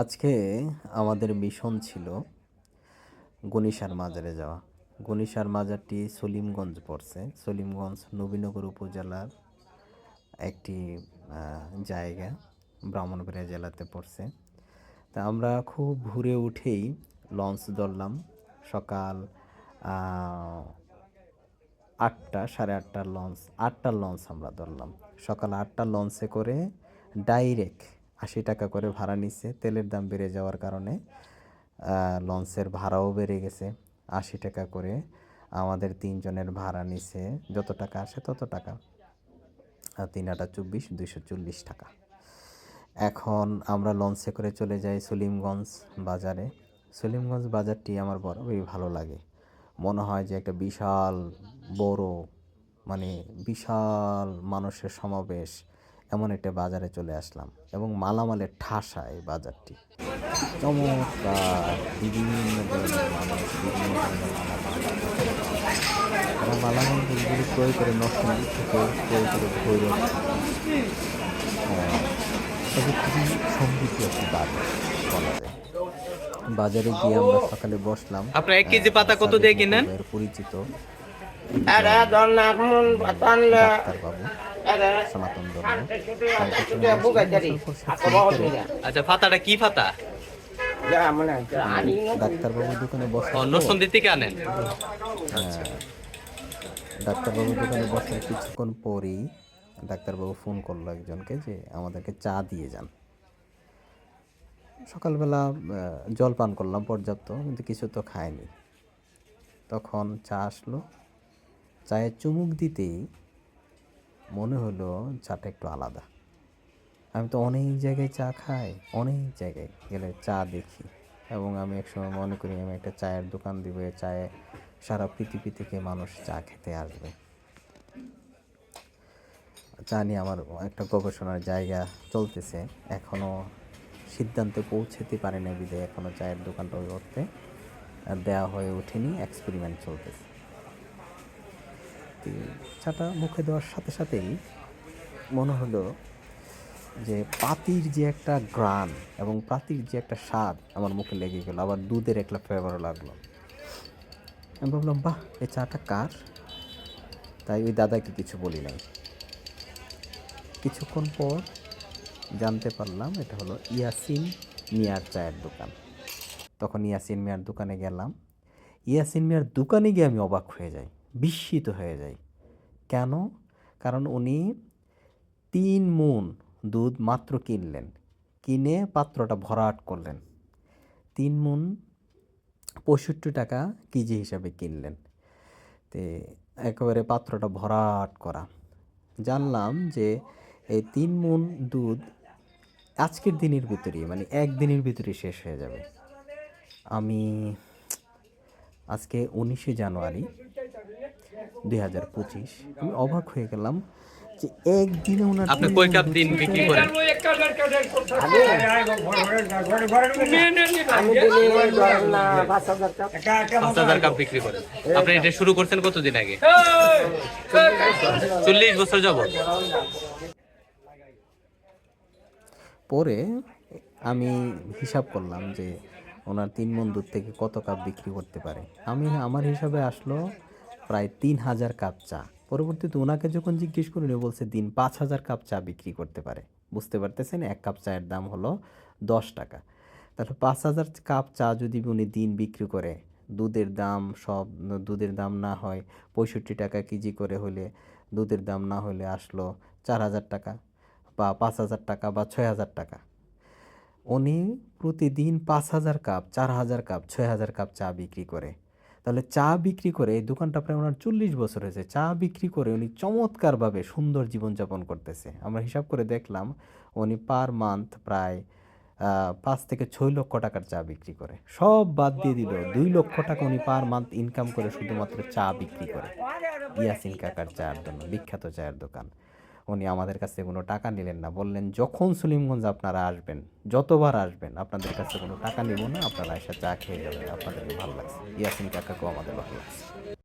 আজকে আমাদের মিশন ছিল গনিশার মাজারে যাওয়া। গনিশার মাজারটি সলিমগঞ্জ পড়ছে। সলিমগঞ্জ নবীনগর উপজেলার একটি জায়গা, ব্রাহ্মণবাড়িয়া জেলাতে পড়ছে। তা আমরা খুব ভোরে উঠেই লঞ্চ ধরলাম সকাল আটটা, সাড়ে আটটার লঞ্চ আটটার লঞ্চ আমরা ধরলাম। সকাল আটটার লঞ্চে করে ডাইরেক্ট আশি টাকা করে ভাড়া নিচ্ছে। তেলের দাম বেড়ে যাওয়ার কারণে লঞ্চের ভাড়াও বেড়ে গেছে। আশি টাকা করে আমাদের তিনজনের ভাড়া নিছে যত টাকা আসে তত টাকা। আর তিন আটা চব্বিশ, দুইশো চল্লিশ টাকা। এখন আমরা লঞ্চে করে চলে যাই সলিমগঞ্জ বাজারে। সলিমগঞ্জ বাজারটি আমার বরাবরই ভালো লাগে। মনে হয় যে একটা বিশাল, বড় মানে বিশাল মানুষের সমাবেশ। এমন একটা বাজারে চলে আসলাম এবং মালামালের ঠাসা এই বাজারটি। চমৎকার। বিভিন্ন ধরনের মানুষ বিভিন্ন ধরনের মালামাল। তারা ক্রয় করে থেকে ক্রয় করে ভৈরব হ্যাঁ, তবে খুবই সমৃদ্ধ একটি বাজার বলা যায়। বাজারে গিয়ে আমরা সকালে বসলাম। আপনার এক কেজি পাতা কত দিয়ে কিনেন? পরিচিত। Ada dona সনাতন tidak? আচ্ছা পাতাটা কি ডাক্তারবাবুর দোকানে বসার থেকে আনেন? হ্যাঁ, ডাক্তারবাবুর দোকানে বসার কিছুক্ষণ পরেই ডাক্তারবাবু ফোন করল একজনকে যে আমাদেরকে চা দিয়ে যান। সকালবেলা জল পান করলাম পর্যাপ্ত কিন্তু কিছু তো খায়নি তখন চা আসলো। চায়ে চুমুক দিতেই মনে হলো চাটা একটু আলাদা। আমি তো অনেক জায়গায় চা খাই, অনেক জায়গায় গেলে চা দেখি। এবং আমি একসময় মনে করি আমি একটা চায়ের দোকান দিব চায়ে সারা পৃথিবী থেকে মানুষ চা খেতে আসবে। চা নিয়ে আমার একটা গবেষণার জায়গা চলতেছে এখনও সিদ্ধান্তে পৌঁছতে পারে না বিদে এখনও চায়ের দোকানটা ওই করতে দেওয়া হয়ে ওঠেনি এক্সপেরিমেন্ট চলতেছে। তো চাটা মুখে দেওয়ার সাথে সাথেই মনে হলো যে পাতির যে একটা গ্রান এবং পাতির যে একটা স্বাদ আমার মুখে লেগে গেল, আবার দুধের একটা ফ্লেভারও লাগল। আমি ভাবলাম, বাহ, এই চাটা কার? তাই ওই দাদাকে কিছু বলি নাই। কিছুক্ষণ পর জানতে পারলাম এটা হলো ইয়াসিন মিয়ার চায়ের দোকান। তখন ইয়াসিন মিয়ার দোকানে গেলাম। ইয়াসিন মিয়ার দোকানে গিয়ে আমি অবাক হয়ে যাই। বিস্মিত হয়ে যাই কেন? কারণ উনি তিন মন দুধ মাত্র কিনলেন। কিনে পাত্রটা ভরাট করলেন। তিন মন পঁয়ষট্টি টাকা কেজি হিসাবে কিনলেন। তে একেবারে পাত্রটা ভরাট করা। জানলাম যে এই তিন মন দুধ আজকের দিনের ভিতরে মানে একদিনের ভিতরে শেষ হয়ে যাবে। আমি আজকে উনিশে জানুয়ারি দুই হাজার পঁচিশ। আমি অবাক হয়ে গেলাম যে একদিনে ওনার আপনি কয় কাপ দিন বিক্রি করেন। পাঁচ হাজার কাপ বিক্রি আপনি এটা শুরু করছেন কতদিন আগে? চল্লিশ বছর যাবত পরে আমি হিসাব করলাম যে ওনার তিন মন দুধ থেকে কত কাপ বিক্রি করতে পারে। আমি আমার হিসাবে আসলো প্রায় তিন হাজার কাপ চা। পরবর্তীতে ওনাকে যখন জিজ্ঞেস করি উনি বলছে, দিন পাঁচ হাজার কাপ চা বিক্রি করতে পারে। বুঝতে পারতেছেন, এক কাপ চায়ের দাম হলো দশ টাকা। তাহলে পাঁচ হাজার কাপ চা যদি উনি দিন বিক্রি করে, দুধের দাম সব, দুধের দাম না হয়, পঁয়ষট্টি টাকা কেজি করে হলে দুধের দাম না হলে আসলো চার হাজার টাকা বা পাঁচ হাজার টাকা বা ছয় হাজার টাকা। উনি প্রতিদিন পাঁচ হাজার কাপ, চার হাজার কাপ, ছয় হাজার কাপ চা বিক্রি করে। তাহলে চা বিক্রি করে এই দোকানটা প্রায় ওনার চল্লিশ বছর হয়েছে। চা বিক্রি করে উনি চমৎকারভাবে সুন্দর জীবনযাপন করতেছে। আমরা হিসাব করে দেখলাম, উনি পার মান্থ প্রায় পাঁচ থেকে ছয় লক্ষ টাকার চা বিক্রি করে। সব বাদ দিয়ে দিল, দুই লক্ষ টাকা উনি পার মান্থ ইনকাম করে শুধুমাত্র চা বিক্রি করে। ইয়াসিন কাকার চায়ের জন্য, বিখ্যাত চায়ের দোকান। উনি আমাদের কাছে কোনো টাকা নিলেন না। বললেন, যখন সুলিমগঞ্জ আপনারা আসবেন, যতবার আসবেন, আপনাদের কাছে কোনো টাকা নিব না, আপনারা এসে চা খেয়ে যাবেন, আপনাদের ভালো লাগছে। ইয়াসিন কাকাকেও আমাদের ভালো লাগছে।